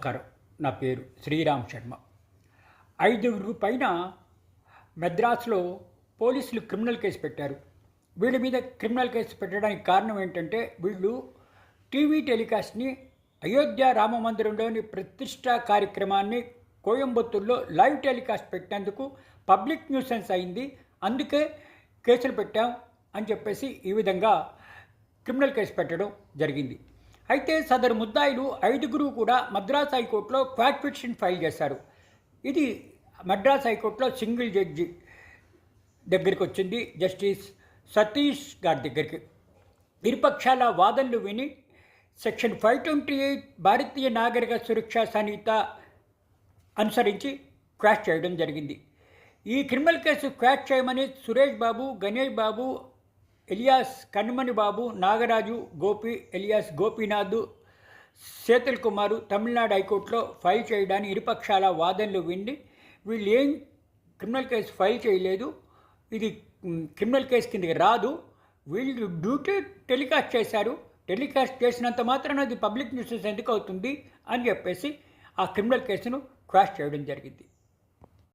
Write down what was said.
నమస్కారం. నా పేరు శ్రీరామ్ శర్మ. ఐదుగురు పైన మెద్రాసులో పోలీసులు క్రిమినల్ కేసు పెట్టారు. వీళ్ళ మీద క్రిమినల్ కేసు పెట్టడానికి కారణం ఏంటంటే వీళ్ళు టీవీ టెలికాస్ట్ని అయోధ్య రామ మందిరంలోని ప్రతిష్టా కార్యక్రమాన్ని కోయంబత్తూరులో లైవ్ టెలికాస్ట్ పెట్టేందుకు పబ్లిక్ న్యూసెన్స్ అయింది. అందుకే కేసులు పెట్టాం అని చెప్పేసి ఈ విధంగా క్రిమినల్ కేసు పెట్టడం జరిగింది. అయితే సదరు ముద్దాయిలు ఐదుగురు కూడా మద్రాస్ హైకోర్టులో క్వాట్ పిటిషన్ ఫైల్ చేశారు. ఇది మద్రాస్ హైకోర్టులో సింగిల్ జడ్జి దగ్గరికి వచ్చింది జస్టిస్ సతీష్ గారి దగ్గరికి. ఇరుపక్షాల వాదనలు విని section five twenty eight Bharatiya Nagarik Suraksha Sanhita అనుసరించి క్వాష్ చేయడం జరిగింది. ఈ క్రిమినల్ కేసు క్వాష్ చేయమని సురేష్ బాబు గణేష్ బాబు ఎలియాస్ కనుమణి బాబు నాగరాజు గోపి ఎలియాస్ గోపీనాథ్ సేతుల్ కుమారు తమిళనాడు హైకోర్టులో ఫైల్ చేయడానికి ఇరుపక్షాల వాదనలు విండి వీళ్ళు ఏం క్రిమినల్ కేసు ఫైల్ చేయలేదు ఇది క్రిమినల్ కేసు కిందకి రాదు వీళ్ళు డ్యూటీ టెలికాస్ట్ చేశారు టెలికాస్ట్ చేసినంత మాత్రాన అది పబ్లిక్ న్యూసెన్స్ ఎందుకు అవుతుంది అని చెప్పేసి ఆ క్రిమినల్ కేసును క్వాష్ చేయడం జరిగింది.